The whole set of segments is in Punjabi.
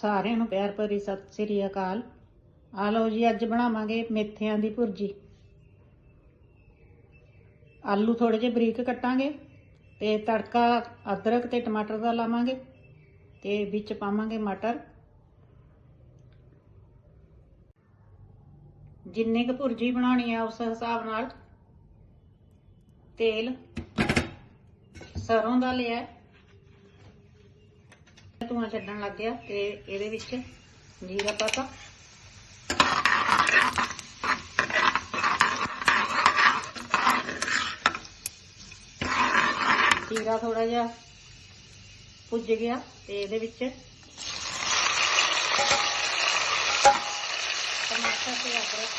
ਸਾਰਿਆਂ ਨੂੰ ਪਿਆਰ ਭਰੀ ਸਤਿ ਸ੍ਰੀ ਅਕਾਲ। ਆ ਲਓ ਜੀ, ਅੱਜ ਬਣਾਵਾਂਗੇ ਮੇਥਿਆਂ ਦੀ ਭੁਰਜੀ। ਆਲੂ ਥੋੜੇ ਜਿਹੇ ਬਰੀਕ ਕੱਟਾਂਗੇ ਤੇ ਤੜਕਾ ਅਦਰਕ ਤੇ ਟਮਾਟਰ ਦਾ ਲਾਵਾਂਗੇ ਤੇ ਵਿੱਚ ਪਾਵਾਂਗੇ ਮਟਰ। ਜਿੰਨੇ ਕੁ ਭੁਰਜੀ ਬਣਾਉਣੀ ਆ ਉਸ ਹਿਸਾਬ ਨਾਲ ਤੇਲ ਸਰੋਂ ਦਾ ਲਿਆ। ਧੂਆਂ ਛੱਡਣ ਲੱਗ ਗਿਆ ਤੇ ਇਹਦੇ ਵਿੱਚ ਜੀਰਾ ਪਾਤਾ ਜੀਰਾ ਥੋੜਾ ਜਿਹਾ ਭੁੱਜ ਗਿਆ ਤੇ ਇਹਦੇ ਵਿੱਚ ਟਮਾਟਰ ਤੇ ਅਦਰਕ।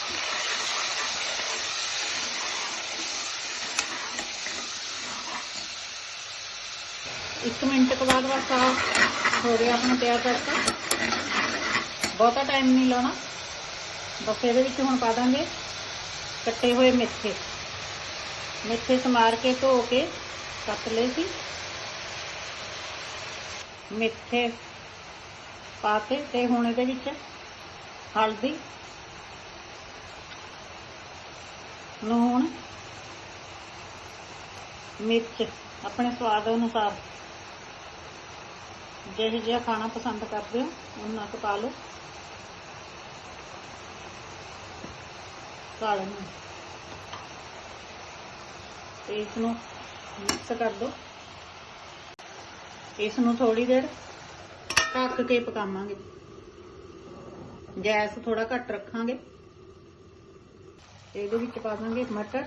ਇੱਕ ਮਿੰਟ ਤੋਂ ਬਾਅਦ ਬਸ ਆ ਹੋ ਗਿਆ ਆਪਣਾ ਤਿਆਰ ਕਰਕੇ। ਬਹੁਤਾ ਟਾਈਮ ਨਹੀਂ ਲਾਉਣਾ। ਬਸ ਇਹਦੇ ਵਿੱਚ ਹੁਣ ਪਾ ਦਾਂਗੇ ਕੱਟੇ ਹੋਏ ਮੇਥੇ। ਮੇਥੇ ਸਮਾਰ ਕੇ ਧੋ ਕੇ ਕੱਟ ਲਏ ਸੀ। ਮੇਥੇ ਪਾਤੇ ਤੇ ਹੁਣ ਇਹਦੇ ਵਿੱਚ ਹਲਦੀ ਲੂਣ ਮਿਰਚ ਆਪਣੇ ਸਵਾਦ ਅਨੁਸਾਰ ਜਿਹੋ ਜਿਹਾ ਖਾਣਾ ਪਸੰਦ ਕਰਦੇ ਹੋ, ਉਹਨਾਂ ਕੁ ਪਾ ਲਓ। ਕਾਲੇ ਨੂੰ ਤੇ ਇਸ ਨੂੰ ਮਿਕਸ ਕਰ ਦੋ ਇਸ ਨੂੰ ਥੋੜੀ ਦੇਰ ਢੱਕ ਕੇ ਪਕਾਵਾਂਗੇ। ਗੈਸ ਥੋੜਾ ਘੱਟ ਰੱਖਾਂਗੇ। ਇਹਦੇ ਵਿੱਚ ਪਾ ਦਾਂਗੇ ਮਟਰ।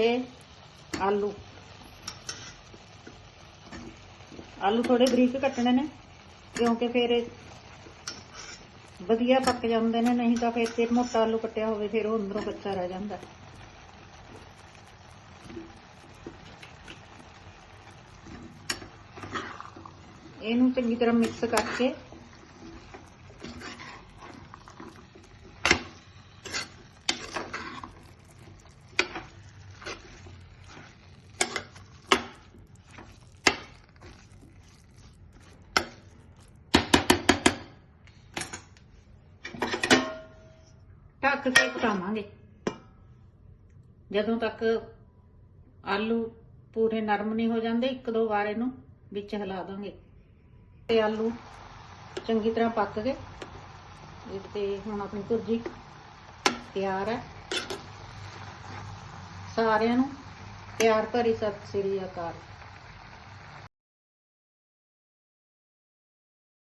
ਤੇ ਆਲੂ। ਆਲੂ ਥੋੜੇ ਬਰੀਕ ਕੱਟਣੇ ਨੇ, ਕਿਉਂਕਿ ਫਿਰ ਵਧੀਆ ਪੱਕ ਜਾਂਦੇ ਨੇ, ਨਹੀਂ ਤਾਂ ਫਿਰ ਤੇ ਮੋਟਾ ਆਲੂ ਕੱਟਿਆ ਹੋਵੇ, ਫਿਰ ਉਹ ਅੰਦਰੋਂ ਕੱਚਾ ਰਹਿ ਜਾਂਦਾ। ਇਹਨੂੰ ਚੰਗੀ ਤਰ੍ਹਾਂ ਮਿਕਸ ਕਰਕੇ ਢੱਕ ਕੇ ਪਕਾਵਾਂਗੇ ਜਦੋਂ ਤੱਕ ਆਲੂ ਪੂਰੇ ਨਰਮ ਨਹੀਂ ਹੋ ਜਾਂਦੇ, ਇੱਕ ਦੋ ਵਾਰ ਇਹਨੂੰ ਵਿੱਚ ਹਿਲਾ ਦਾਂਗੇ। ਤੇ ਆਲੂ ਚੰਗੀ ਤਰ੍ਹਾਂ ਪੱਕ ਗਏ। ਤੇ ਹੁਣ ਆਪਣੀ ਭੁਰਜੀ ਤਿਆਰ ਹੈ। ਸਾਰਿਆਂ ਨੂੰ ਪਿਆਰ ਭਰੀ ਸਤਿ ਸ੍ਰੀ ਅਕਾਲ।